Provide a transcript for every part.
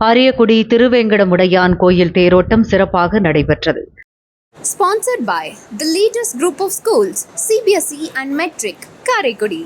அரியக்குடி திருவேங்கடமுடையான் கோயில் தேரோட்டம் சிறப்பாக நடைபெற்றது Sponsored by the Leaders Group of Schools, CBSE and Metric, Karaikudi.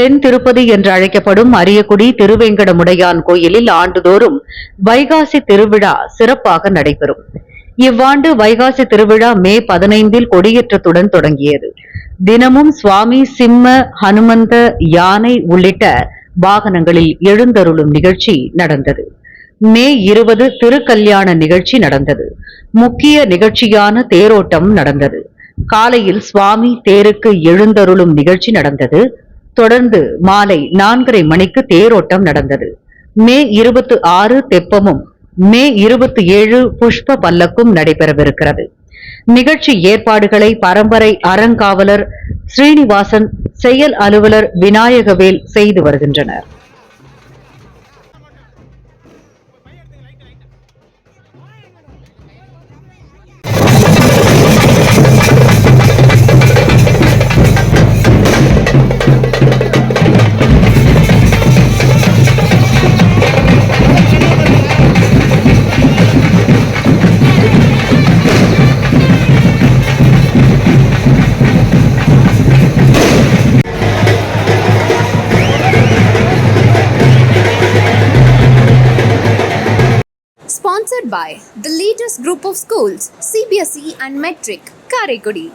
தென் திருப்பதி என்று அழைக்கப்படும் அரியக்குடி திருவேங்கடமுடையான் கோயிலில் ஆண்டுதோறும் வைகாசி திருவிழா சிறப்பாக நடைபெறும். இவ்வாண்டு வைகாசி திருவிழா மே பதினைந்தில் கொடியேற்றத்துடன் தொடங்கியது. தினமும் சுவாமி சிம்ம ஹனுமந்த யானை உள்ளிட்ட வாகனங்களில் எழுந்தருளும் நிகழ்ச்சி நடந்தது. மே இருபது திருக்கல்யாண நிகழ்ச்சி நடந்தது. முக்கிய நிகழ்ச்சியான தேரோட்டம் நடந்தது. காலையில் சுவாமி தேருக்கு எழுந்தருளும் நிகழ்ச்சி நடந்தது. தொடர்ந்து மாலை நான்கரை மணிக்கு தேரோட்டம் நடந்தது. மே இருபத்தி ஆறு தெப்பமும் மே இருபத்தி ஏழு புஷ்ப பல்லக்கும் நடைபெறவிருக்கிறது. நிகழ்ச்சி ஏற்பாடுகளை பரம்பரை அறங்காவலர் ஸ்ரீனிவாசன் செயல் அலுவலர் விநாயகவேல் செய்து வருகின்றனர். Sponsored by the Leaders Group of Schools, CBSE and Metric, Karaikudi.